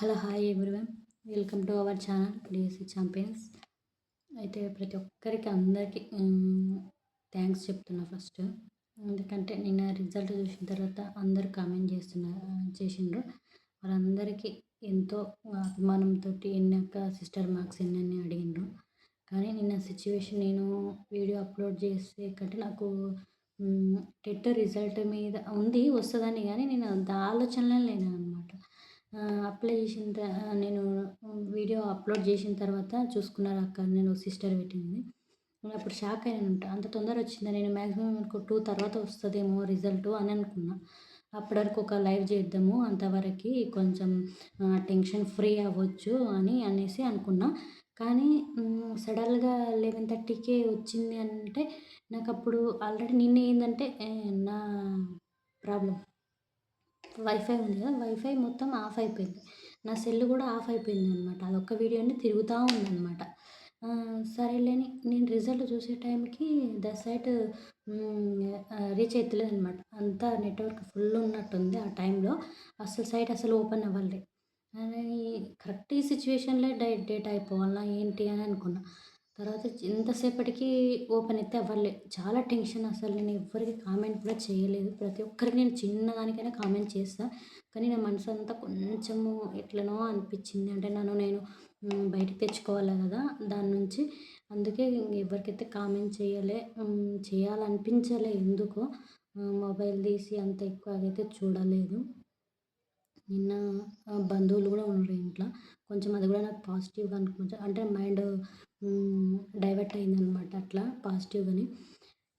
Hello hi everyone. Welcome to our channel DSC champions. అయితే ప్రతి ఒక్కరికి అందరికీ థ్యాంక్స్ చెప్తున్నా ఫస్ట్. ఎందుకంటే నిన్న రిజల్ట్ చూసిన తర్వాత అందరు కామెంట్ చేస్తున్నారు చేసిండ్రు. వాళ్ళందరికీ ఎంతో అభిమానంతో ఎన్నక సిస్టర్ మార్క్స్ ఎన్ని అడిగిండ్రు. కానీ నిన్న సిచ్యువేషన్ నేను వీడియో అప్లోడ్ చేసే కంటే నాకు టెట్ రిజల్ట్ మీద ఉంది వస్తుందని. కానీ నేను ఆలోచనలో లేను అనమాట అప్లై చేసిన నేను వీడియో అప్లోడ్ చేసిన తర్వాత చూసుకున్నారు అక్క? నేను సిస్టర్ పెట్టింది నేను అప్పుడు షాక్ అయినానంట అంత తొందర వచ్చిందా? నేను మ్యాక్సిమం అనుకో టూ తర్వాత వస్తుందేమో రిజల్ట్ అని అనుకున్నా. అప్పటి వరకు ఒక లైవ్ చేద్దాము అంతవరకు కొంచెం టెన్షన్ ఫ్రీ అవ్వచ్చు అని అనేసి అనుకున్నా. కానీ సడన్గా లెవెన్ థర్టీకే వచ్చింది అంటే నాకు అప్పుడు ఆల్రెడీ నిన్న ఏంటంటే నా ప్రాబ్లం వైఫై ఉంది కదా వైఫై మొత్తం ఆఫ్ అయిపోయింది. నా సెల్ కూడా ఆఫ్ అయిపోయింది అనమాట అదొక్క వీడియోని తిరుగుతూ ఉందన్నమాట. సరేలేని నేను రిజల్ట్ చూసే టైంకి ద సైట్ రీచ్ అవుతలేదు అనమాట అంతా నెట్వర్క్ ఫుల్ ఉన్నట్టుంది ఆ టైంలో అసలు సైట్ అసలు ఓపెన్ అవ్వలేదు కరెక్ట్ ఈ సిచ్యువేషన్లో డై డేట్ అయిపోవాలా ఏంటి అని అనుకున్నా. తర్వాత ఎంతసేపటికి ఓపెన్ అయితే అవ్వలే చాలా టెన్షన్ అసలు. నేను ఎవ్వరికి కామెంట్ కూడా చేయలేదు. ప్రతి ఒక్కరికి నేను చిన్నదానికైనా కామెంట్ చేస్తాను కానీ నా మనసు అంతా కొంచెము ఎట్లనో అనిపించింది. అంటే నన్ను నేను బయటకు తెచ్చుకోవాలి కదా దాని నుంచి. అందుకే ఎవరికైతే కామెంట్ చేయలే చేయాలనిపించలే ఎందుకో. మొబైల్ తీసి అంత ఎక్కువ అయితే చూడలేదు. నిన్న బంధువులు కూడా ఉన్నారు ఇంట్లో. కొంచెం అది కూడా నాకు పాజిటివ్గా అనుకుంటా అంటే మైండ్ డైవర్ట్ అయిందనమాట అట్లా పాజిటివ్గానే.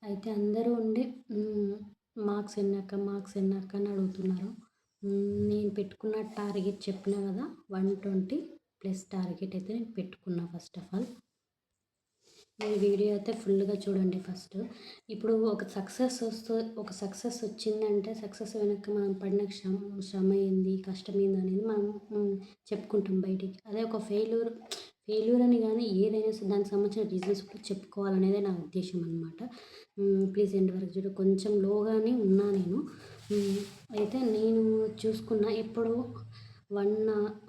అయితే అందరూ ఉండి మార్క్స్ ఎన్నాక మార్క్స్ ఎన్నాక అని అడుగుతున్నారు. నేను పెట్టుకున్న టార్గెట్ చెప్పిన కదా వన్ ట్వంటీ ప్లస్ టార్గెట్ అయితే నేను పెట్టుకున్నా ఫస్ట్ ఆఫ్ ఆల్. ఈ వీడియో అయితే ఫుల్గా చూడండి ఫస్ట్. ఇప్పుడు ఒక సక్సెస్ వస్తూ ఒక సక్సెస్ వచ్చిందంటే సక్సెస్ వెనక మనం పడిన శ్రమ శ్రమ ఏంది కష్టం ఏంది అనేది మనం చెప్పుకుంటాం బయటికి. అదే ఒక ఫెయిల్యూర్ ఫెయిల్యూర్ అని కానీ ఏదైనా సరే దానికి సంబంధించిన రీజన్స్ కూడా చెప్పుకోవాలనేదే నా ఉద్దేశం అనమాట ప్లీజ్ ఎండ్ వరకు చూడు. కొంచెం లోగానే ఉన్నా నేను. అయితే నేను చూసుకున్న ఎప్పుడు వన్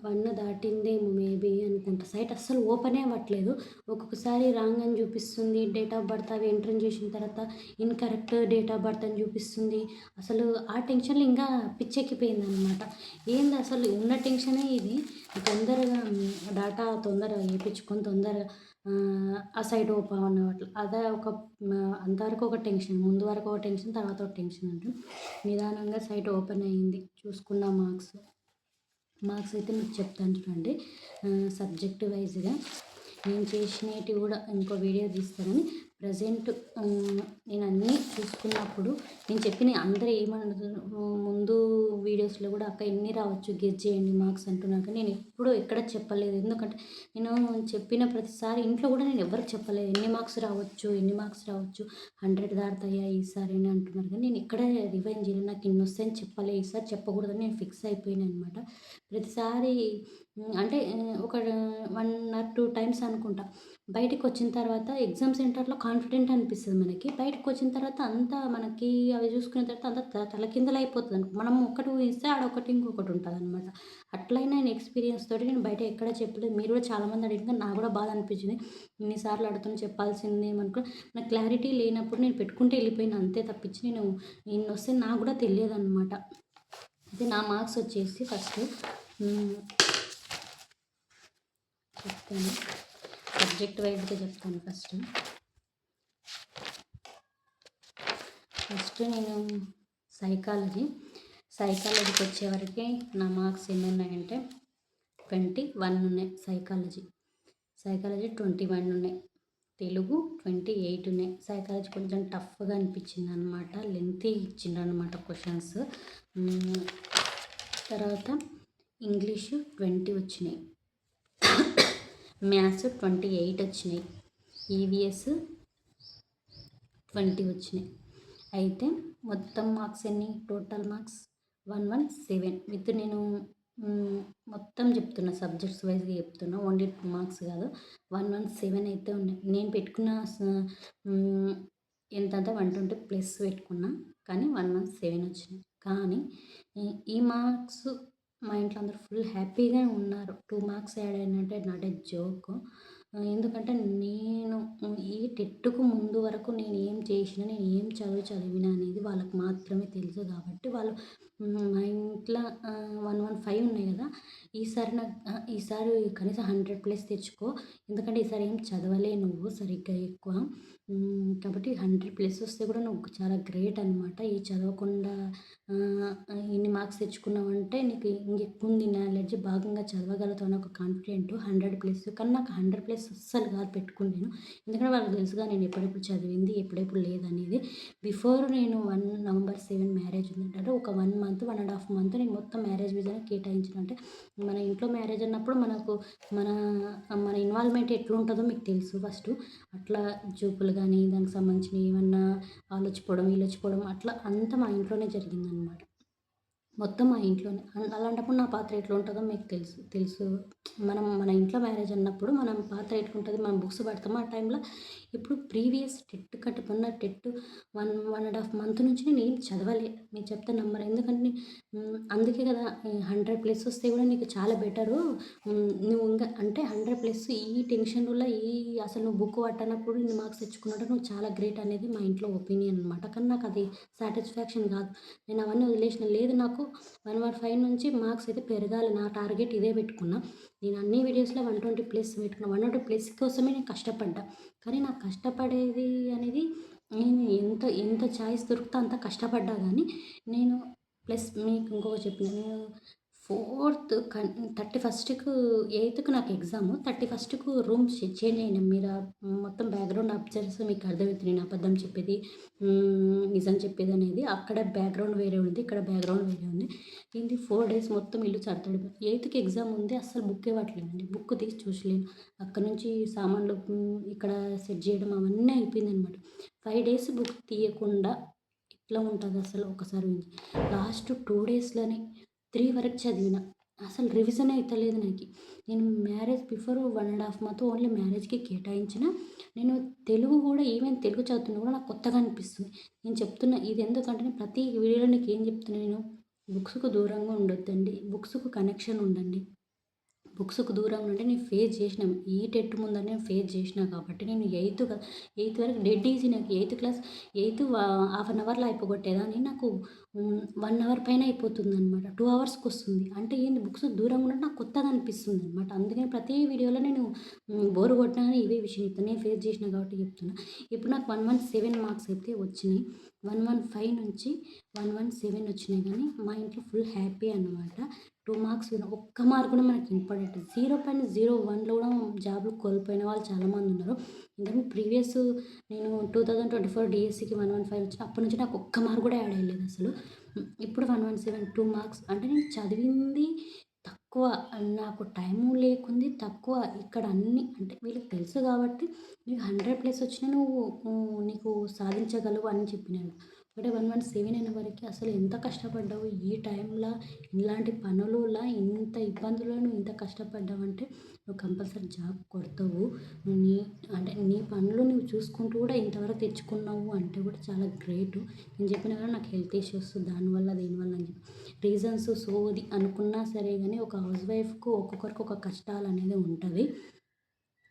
వన్ దాటిందేమో మేబీ అనుకుంటా. సైట్ అస్సలు ఓపెన్ అవ్వట్లేదు. ఒక్కొక్కసారి రాంగ్ అని చూపిస్తుంది డేట్ ఆఫ్ బర్త్ అవి ఎంటర్ చేసిన తర్వాత ఇన్కరెక్ట్ డేట్ ఆఫ్ బర్త్ అని చూపిస్తుంది. అసలు ఆ టెన్షన్లో ఇంకా పిచ్చెక్కిపోయింది అనమాట ఏంది అసలు ఉన్న టెన్షనే ఇది? తొందరగా డాటా తొందరగా వేయించుకొని తొందరగా ఆ సైట్ ఓపెన్ అన్నట్లు అదే ఒక అంతవరకు ఒక టెన్షన్ ముందు వరకు ఒక టెన్షన్ తర్వాత ఒక టెన్షన్ అంటే నిదానంగా సైట్ ఓపెన్ అయ్యింది. చూసుకున్న మార్క్స్. మార్క్స్ అయితే మీకు చెప్తాను చూడండి. సబ్జెక్ట్ వైజ్గా. నేను చేసినవి కూడా ఇంకో వీడియో తీస్తానని. ప్రజెంట్ నేను అన్నీ చూసుకున్నప్పుడు నేను చెప్పిన అందరూ ఏమన్నారు ముందు వీడియోస్లో కూడా అక్క ఎన్ని రావచ్చు గెస్ చేయండి మార్క్స్ అంటున్నాక నేను ఎప్పుడూ ఎక్కడ చెప్పలేదు. ఎందుకంటే నేను చెప్పిన ప్రతిసారి ఇంట్లో కూడా నేను ఎవరికి చెప్పలేదు. ఎన్ని మార్క్స్ రావచ్చు ఎన్ని మార్క్స్ రావచ్చు హండ్రెడ్ దాడతాయా ఈసారి అని అంటున్నారు. కానీ నేను ఇక్కడ రివైన్ చేయలేదు. నాకు ఇన్ని వస్తాయని చెప్పలే ఈసారి చెప్పకూడదని నేను ఫిక్స్ అయిపోయాను అనమాట ప్రతిసారి అంటే ఒక వన్ ఆర్ టూ టైమ్స్ అనుకుంటా. బయటికి వచ్చిన తర్వాత ఎగ్జామ్ సెంటర్లో కాన్ఫిడెంట్ అనిపిస్తుంది మనకి. బయటకు వచ్చిన తర్వాత అంతా మనకి అవి చూసుకున్న తర్వాత అంతా తలకిందలు అయిపోతుంది మనం ఒకటి ఊహిస్తే ఆడొకటి ఇంకొకటి ఉంటుంది అనమాట అట్లయినా నేను ఎక్స్పీరియన్స్ తోటి నేను బయట ఎక్కడ చెప్పలేదు. మీరు కూడా చాలామంది అడిగిన నాకు కూడా బాధ అనిపించింది. ఇన్నిసార్లు అడుగుతున్న చెప్పాల్సింది ఏమనుకో నాకు క్లారిటీ లేనప్పుడు నేను పెట్టుకుంటే వెళ్ళిపోయిన. అంతే తప్పించి నేను నిన్న వస్తే నాకు కూడా తెలియదు అనమాట అయితే నా మార్క్స్ వచ్చేసి ఫస్ట్. చెప్తాను. సబ్జెక్ట్ వైజ్గా చెప్తాను ఫస్ట్. ఫస్ట్ నేను సైకాలజీ. సైకాలజీకి వచ్చేవరకు నా మార్క్స్ ఏమున్నాయంటే ట్వంటీ వన్ ఉన్నాయి సైకాలజీ. సైకాలజీ ట్వంటీ వన్ ఉన్నాయి. తెలుగు ట్వంటీ ఎయిట్ ఉన్నాయి. సైకాలజీ కొంచెం టఫ్గా అనిపించింది అనమాట లెంతీ ఇచ్చిండ్రు అనమాట క్వశ్చన్స్ తర్వాత ఇంగ్లీషు ట్వంటీ వచ్చినాయి. మ్యాథ్స్ ట్వంటీ ఎయిట్ వచ్చినాయి. ఈవీఎస్ ట్వంటీ వచ్చినాయి. అయితే మొత్తం మార్క్స్ ఎన్ని? Total marks one one seven. With నేను మొత్తం చెప్తున్నా సబ్జెక్ట్స్ వైజ్గా చెప్తున్నా ఓన్లీ టూ మార్క్స్ కాదు. వన్ వన్ సెవెన్ అయితే ఉన్నాయి. నేను పెట్టుకున్న ఎంత అంటే వన్ ట్వంటీ ప్లస్ పెట్టుకున్నా కానీ వన్ వన్ సెవెన్ వచ్చినాయి. కానీ ఈ మార్క్స్ మా ఇంట్లో అందరూ ఫుల్ హ్యాపీగా ఉన్నారు. టూ మార్క్స్ యాడ్ అయినంటే నాట్ ఏ జోక్. ఎందుకంటే నేను ఈ టెట్టుకు ముందు వరకు నేను ఏం చేసినా, నేను ఏం చదువు చదివిన అనేది వాళ్ళకి మాత్రమే తెలుసు కాబట్టి వాళ్ళు మా ఇంట్లో వన్ వన్ ఫైవ్ ఉన్నాయి కదా. ఈసారి నాకు ఈసారి కనీసం హండ్రెడ్ ప్లస్ తెచ్చుకో. ఎందుకంటే ఈసారి ఏం చదవలే నువ్వు సరిగ్గా ఎక్కువ. కాబట్టి హండ్రెడ్ ప్లస్ వస్తే కూడా నువ్వు చాలా గ్రేట్ అనమాట ఈ చదవకుండా ఇన్ని మార్క్స్ తెచ్చుకున్నావంటే నీకు ఇంకెక్కువ ఉంది నాలెడ్జ్ భాగంగా చదవగలుగుతావు ఒక కాన్ఫిడెంట్ హండ్రెడ్ ప్లస్ కానీ నాకు హండ్రెడ్ ప్లస్ అస్సలు కాదు పెట్టుకున్నాను. ఎందుకంటే వాళ్ళకి తెలుసుగా నేను ఎప్పుడెప్పుడు చదివింది ఎప్పుడెప్పుడు లేదనేది. బిఫోర్ నేను వన్ నవంబర్ సెవెన్ మ్యారేజ్ ఉందంటే ఒక one month one and half month నేను మొత్తం మ్యారేజ్ మీద కేటాయించిన. అంటే మన ఇంట్లో మ్యారేజ్ అన్నప్పుడు మనకు మన మన ఇన్వాల్వ్మెంట్ ఎట్లుంటుందో మీకు తెలుసు ఫస్ట్ అట్లా జూపులు కానీ దానికి సంబంధించిన ఏమన్నా ఆలోచిపోవడం వీలోచిపోవడం అట్లా అంతా మా ఇంట్లోనే ಮಾಡಿ మొత్తం మా ఇంట్లోనే. అలాంటప్పుడు నా పాత్ర ఎట్లా ఉంటుందో మీకు తెలుసు తెలుసు. మనం మన ఇంట్లో మ్యారేజ్ అన్నప్పుడు మనం పాత్ర ఎట్లుంటుంది మనం బుక్స్ పడతాము ఆ టైంలో? ఇప్పుడు ప్రీవియస్ టెట్ కట్టుకున్న TET one one and half month నుంచి నేను ఏం చదవలే. మీరు చెప్తే నమ్మరు. ఎందుకంటే అందుకే కదా హండ్రెడ్ ప్లస్ వస్తే కూడా నీకు చాలా బెటరు. నువ్వు ఇంకా అంటే హండ్రెడ్ ప్లస్ ఈ టెన్షన్ వల్ల ఈ అసలు నువ్వు బుక్ పట్టనప్పుడు నీ మార్క్స్ తెచ్చుకున్నట్టు నువ్వు చాలా గ్రేట్ అనేది మా ఇంట్లో ఒపీనియన్ అనమాట కానీ నాకు అది సాటిస్ఫాక్షన్ కాదు. నేను అవన్నీ వదిలేసిన. లేదు నాకు వన్ వన్ ఫైవ్ నుంచి మార్క్స్ అయితే పెరగాలి. నా టార్గెట్ ఇదే పెట్టుకున్నా. నేను అన్ని వీడియోస్లో వన్ ట్వంటీ ప్లస్ పెట్టుకున్నా. వన్ ట్వంటీ ప్లస్ కోసమే నేను కష్టపడ్డా. కానీ నాకు కష్టపడేది అనేది నేను ఎంత ఎంత ఛాయిస్ దొరికితే అంత కష్టపడ్డా. కానీ నేను ప్లస్ మీకు ఇంకొక చెప్పిన నేను ఫోర్త్ కన్ థర్టీ ఫస్ట్కు ఎయిత్కు నాకు ఎగ్జామ్. థర్టీ ఫస్ట్కు రూమ్స్ చేంజ్ అయినాం మీరు మొత్తం బ్యాక్గ్రౌండ్ అబ్జర్వ్స్ మీకు అర్థమవుతుంది నేను అబద్ధం చెప్పేది నిజం చెప్పేది అనేది. అక్కడ బ్యాక్గ్రౌండ్ వేరే ఉంది ఇక్కడ బ్యాక్గ్రౌండ్ వేరే ఉంది. ఏంటి ఫోర్ డేస్ మొత్తం ఇల్లు చడతాడు ఎయిత్కి ఎగ్జామ్ ఉంది. అస్సలు బుక్ ఇవ్వట్లేదండి బుక్ తీసి చూసలేను. అక్కడ నుంచి సామాన్లు ఇక్కడ సెట్ చేయడం అవన్నీ అయిపోయింది అనమాట ఫైవ్ డేస్ బుక్ తీయకుండా ఇట్లా ఉంటుంది అసలు ఒకసారి లాస్ట్ టూ డేస్లోనే త్రీ వరకు చదివిన. అసలు రివిజన్ అవుతలేదు నాకు. నేను marriage before one and half month only మ్యారేజ్కి కేటాయించిన. నేను తెలుగు కూడా ఈవెన్ తెలుగు చదువుతున్నా కూడా నాకు కొత్తగా అనిపిస్తుంది. నేను చెప్తున్నా ఇది ఎందుకంటే ప్రతి వీడియోలో నీకు ఏం చెప్తున్నా నేను? బుక్స్కు దూరంగా ఉండొద్దండి. బుక్స్కు కనెక్షన్ ఉండండి. బుక్స్కు దూరం నుండి నేను ఫేస్ చేసిన. ఈ టెట్ ముందర నేను ఫేస్ చేసిన కాబట్టి నేను ఎయిత్ ఎయిత్ వరకు డెడ్ ఈజీ నాకు. Eighth class eighth half an అవర్లో అయిపోగొట్టేదాన్ని. నాకు వన్ అవర్ పైన అయిపోతుంది అనమాట టూ అవర్స్కి వస్తుంది. అంటే ఏంది బుక్స్ దూరంగా ఉన్నట్టు నాకు కొత్తగా అనిపిస్తుంది అనమాట అందుకని ప్రతి వీడియోలో నేను బోర్ కొట్టినా ఇవే విషయం చెప్తాను నేను ఫేస్ చేసిన కాబట్టి చెప్తున్నా. ఇప్పుడు నాకు వన్ వన్ సెవెన్ మార్క్స్ అయితే వచ్చినాయి. వన్ వన్ ఫైవ్ నుంచి వన్ వన్ సెవెన్ వచ్చినాయి కానీ మా ఇంట్లో ఫుల్ హ్యాపీ అనమాట టూ మార్క్స్ ఒక్క మార్క్ కూడా మనకి ఇంపార్టెంట్ జీరో పాయింట్ జీరో వన్లో కూడా జాబ్లు కోల్పోయిన వాళ్ళు చాలామంది ఉన్నారు. ఇంకా ప్రీవియస్ నేను టూ థౌజండ్ ట్వంటీ ఫోర్ డిఎస్సికి వన్ వన్ ఫైవ్ వచ్చి అప్పటి నుంచి నాకు ఒక్క మార్క్ కూడా యాడ్ అయ్యలేదు అసలు. ఇప్పుడు one one seven two marks అంటే నేను చదివింది తక్కువ నాకు టైము లేకుంది తక్కువ ఇక్కడ అన్నీ అంటే వీళ్ళకి తెలుసు కాబట్టి నీకు హండ్రెడ్ ప్లస్ వచ్చినా నువ్వు నీకు సాధించగలవు అని చెప్పినాను. ఒకటే వన్ వన్ సెవెన్ అయిన వరకు అసలు ఎంత కష్టపడ్డావు? ఈ టైంలో ఇలాంటి పనులలో ఇంత ఇబ్బందుల్లో నువ్వు ఇంత కష్టపడ్డావు అంటే నువ్వు కంపల్సరీ జాబ్ కొడతావు. నీ అంటే నీ పనులు నువ్వు చూసుకుంటూ కూడా ఇంతవరకు తెచ్చుకున్నావు అంటే కూడా చాలా గ్రేట్. నేను చెప్పిన కదా నాకు హెల్త్ ఇష్యూస్ దానివల్ల దీనివల్ల అని చెప్పి. రీజన్స్ సోది అనుకున్నా సరే కానీ ఒక హౌస్ వైఫ్కు ఒక్కొక్కరికి ఒక కష్టాలు అనేది ఉంటుంది.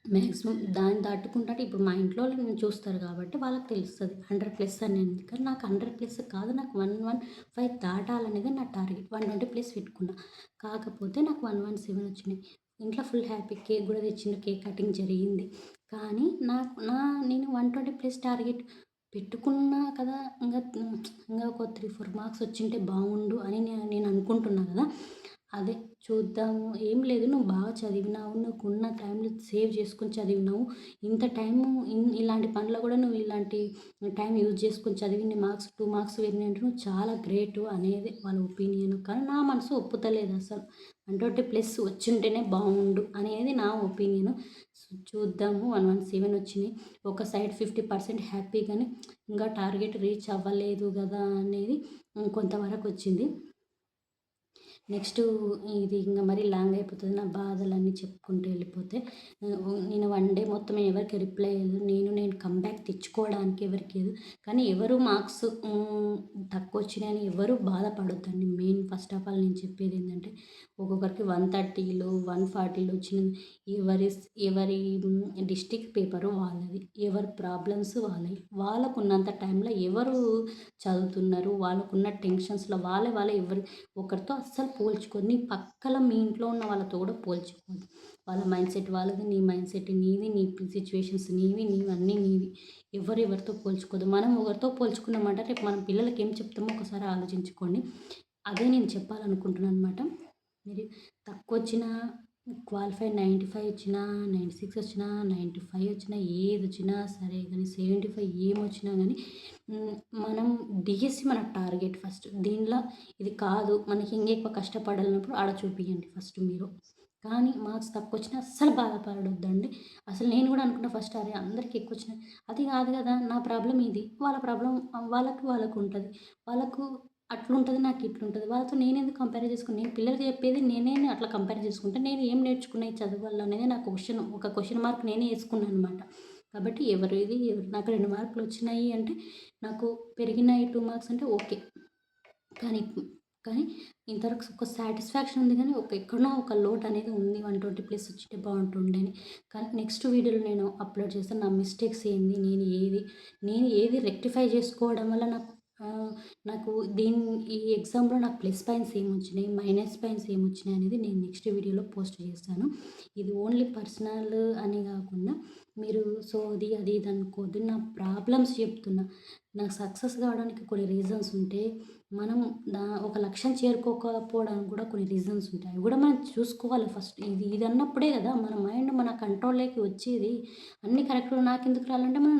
మ్యాక్సిమం దాన్ని దాటుకుంటే ఇప్పుడు మా ఇంట్లో వాళ్ళు చూస్తారు కాబట్టి వాళ్ళకి తెలుస్తుంది. హండ్రెడ్ ప్లస్ అనేది కానీ నాకు హండ్రెడ్ ప్లస్ కాదు. నాకు వన్ వన్ ఫైవ్ దాటాలనేది నా టార్గెట్. వన్ ట్వంటీ ప్లస్ పెట్టుకున్నా. కాకపోతే నాకు వన్ వన్ సెవెన్ వచ్చినాయి. ఇంట్లో ఫుల్ హ్యాపీ కేక్ కూడా తెచ్చిన కేక్ కటింగ్ జరిగింది. కానీ నాకు నా నేను వన్ ట్వంటీ ప్లస్ టార్గెట్ పెట్టుకున్నా కదా ఇంకా ఇంకా ఒక త్రీ ఫోర్ మార్క్స్ వచ్చింటే బాగుండు అని నేను నేను అనుకుంటున్నా కదా. అదే చూద్దాము. ఏం లేదు. నువ్వు బాగా చదివినావు. నువ్వు ఉన్న టైంలో సేవ్ చేసుకొని చదివినావు. ఇంత టైము ఇలాంటి పనులు కూడా నువ్వు ఇలాంటి టైం యూజ్ చేసుకొని చదివిన మార్క్స్ టూ మార్క్స్ వెళ్ళినాయి అంటే నువ్వు చాలా గ్రేట్ అనేది వాళ్ళ ఒపీనియన్. కానీ నా మనసు ఒప్పుతలేదు అసలు. అంటే ప్లస్ వచ్చింటేనే బాగుండు అనేది నా ఒపీనియన్. చూద్దాము. వన్ వన్ సెవెన్ వచ్చినాయి ఒక సైడ్ ఫిఫ్టీ పర్సెంట్ హ్యాపీ కానీ ఇంకా టార్గెట్ రీచ్ అవ్వలేదు కదా అనేది కొంతవరకు వచ్చింది. నెక్స్ట్ ఇది ఇంకా మరీ లాంగ్ అయిపోతుంది. నా బాధలన్నీ చెప్పుకుంటూ వెళ్ళిపోతే నేను వన్ డే మొత్తం ఎవరికి రిప్లై లేదు నేను నేను కంబ్యాక్ తెచ్చుకోవడానికి ఎవరికి లేదు కానీ ఎవరు మార్క్స్ తక్కువ వచ్చినాయని ఎవరు బాధపడొద్దండి. మెయిన్ ఫస్ట్ ఆఫ్ ఆల్ నేను చెప్పేది ఏంటంటే ఒక్కొక్కరికి వన్ థర్టీలో వన్ ఫార్టీలో వచ్చిన ఎవరి ఎవరి డిస్టిక్ పేపరు వాళ్ళది. ఎవరి ప్రాబ్లమ్స్ వాళ్ళవి. వాళ్ళకున్నంత టైంలో ఎవరు చదువుతున్నారు? వాళ్ళకున్న టెన్షన్స్లో వాళ్ళే వాళ్ళే ఎవరు ఒకరితో అస్సలు పోల్చుకొని పక్కల మీ ఇంట్లో ఉన్న వాళ్ళతో కూడా పోల్చుకోండి వాళ్ళ మైండ్ సెట్ వాళ్ళది నీ మైండ్ సెట్ నీది నీ సిచ్యువేషన్స్ నీవి నీవి అన్నీ నీవి. ఎవరెవరితో పోల్చుకోదు మనం ఒకరితో పోల్చుకున్నామంటే రేపు మనం పిల్లలకి ఏం చెప్తామో ఒకసారి ఆలోచించుకోండి. అదే నేను చెప్పాలనుకుంటున్నాను అనమాట మీరు తక్కువ వచ్చిన క్వాలిఫై నైంటీ ఫైవ్ వచ్చినా నైంటీ సిక్స్ వచ్చినా నైంటీ ఫైవ్ వచ్చినా ఏది వచ్చినా సరే కానీ సెవెంటీ ఫైవ్ ఏం వచ్చినా కానీ మనం డిఎస్సి మన టార్గెట్ ఫస్ట్. దీనిలో ఇది కాదు. మనకి ఇంకెక్కువ కష్టపడాలన్నప్పుడు ఆడ చూపించండి ఫస్ట్ మీరు. కానీ మార్క్స్ తక్కువ వచ్చినా అస్సలు బాధపడొద్దండి. అసలు నేను కూడా అనుకున్నా ఫస్ట్ అరే అందరికి ఎక్కువ వచ్చినాయి అది కాదు కదా నా ప్రాబ్లం ఇది. వాళ్ళ ప్రాబ్లం వాళ్ళకి వాళ్ళకు ఉంటుంది వాళ్ళకు అట్లుంటుంది నాకు ఇట్లుంటుంది. వాళ్ళతో నేను ఎందుకు కంపేర్ చేసుకుని నేను పిల్లలకి చెప్పేది నేనే అట్లా కంపేర్ చేసుకుంటే. నేను ఏం నేర్చుకున్నాయి చదువు వల్ల అనేది నాకు క్వశ్చన్ ఒక క్వశ్చన్ మార్క్ నేనే వేసుకున్నాను అనమాట కాబట్టి ఎవరు ఇది? ఎవరు? నాకు రెండు మార్కులు వచ్చినాయి అంటే నాకు పెరిగినాయి టూ మార్క్స్ అంటే ఓకే. కానీ కానీ ఇంతవరకు ఒక సాటిస్ఫాక్షన్ ఉంది కానీ ఒక ఎక్కడో ఒక లోట్ అనేది ఉంది. వన్ ట్వంటీ ప్లస్ వచ్చింటే బాగుంటుండే అని. కానీ నెక్స్ట్ వీడియోలో నేను అప్లోడ్ చేస్తాను నా మిస్టేక్స్ ఏంది? నేను ఏది? నేను ఏది రెక్టిఫై చేసుకోవడం వల్ల నాకు నాకు దీని ఈ ఎగ్జామ్లో నాకు ప్లస్ పాయింట్స్ ఏమొచ్చినాయి మైనస్ పాయింట్స్ ఏమొచ్చినాయి అనేది నేను నెక్స్ట్ వీడియోలో పోస్ట్ చేస్తాను. ఇది ఓన్లీ పర్సనల్ అని కాకుండా మీరు సో అది అది ఇది అనుకోవద్దు. నా ప్రాబ్లమ్స్ చెప్తున్నా. నాకు సక్సెస్ కావడానికి కొన్ని రీజన్స్ ఉంటే మనం దా ఒక లక్ష్యం చేరుకోకపోవడానికి కూడా కొన్ని రీజన్స్ ఉంటాయి. అవి కూడా మనం చూసుకోవాలి ఫస్ట్ ఇది ఇది అన్నప్పుడే కదా మన మైండ్ మన కంట్రోల్లోకి వచ్చేది. అన్ని కరెక్ట్గా నాకు ఎందుకు రాలంటే మనం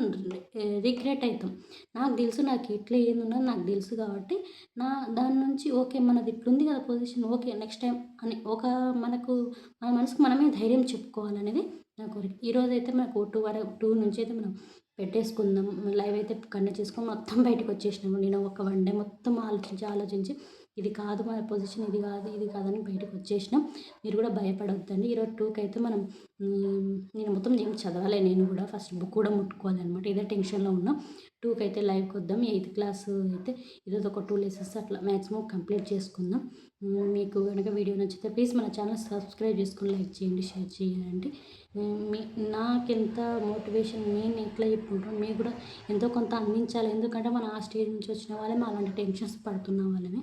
రిగ్రెట్ అవుతాం. నాకు తెలుసు నాకు ఎట్లా ఉన్నది నాకు తెలుసు కాబట్టి నా దాని నుంచి ఓకే మనది ఇట్లుంది కదా పొజిషన్ ఓకే నెక్స్ట్ టైం అని ఒక మనకు మన మనసుకు మనమే ధైర్యం చెప్పుకోవాలనేది నా కోరిక. ఈరోజు అయితే మనకు టూ వరకు టూ నుంచి అయితే మనం పెట్టేసుకుందాం. లైవ్ అయితే కండక్ట్ చేసుకొని మొత్తం బయటకు వచ్చేసినాము. నేను ఒక వన్ డే మొత్తం ఆలోచించి ఆలోచించి ఇది కాదు మన పొజిషన్ ఇది కాదు ఇది కాదని బయటకు వచ్చేసినాం మీరు కూడా భయపడవద్దండి ఈరోజు టూకి అయితే మనం నేను మొత్తం ఏం చదవాలి నేను కూడా ఫస్ట్ బుక్ కూడా ముట్టుకోవాలి అనమాట ఇదే టెన్షన్లో ఉన్నా టూకి అయితే లైవ్కి వద్దాం. ఎయిత్ క్లాస్ అయితే ఈరోజు ఒక టూ లెసన్స్ అట్లా మ్యాక్సిమం కంప్లీట్ చేసుకుందాం. మీకు కనుక వీడియో నచ్చితే ప్లీజ్ మన ఛానల్ సబ్స్క్రైబ్ చేసుకుని లైక్ చేయండి షేర్ చేయండి. మీ నాకెంత మోటివేషన్ నేను ఎట్లా చెప్పుకుంటాను? మీకు కూడా ఎంతో కొంత అందించాలి. ఎందుకంటే మనం ఆ స్టేజ్ నుంచి వచ్చిన వాళ్ళే అలాంటి టెన్షన్స్ పడుతున్న వాళ్ళమే.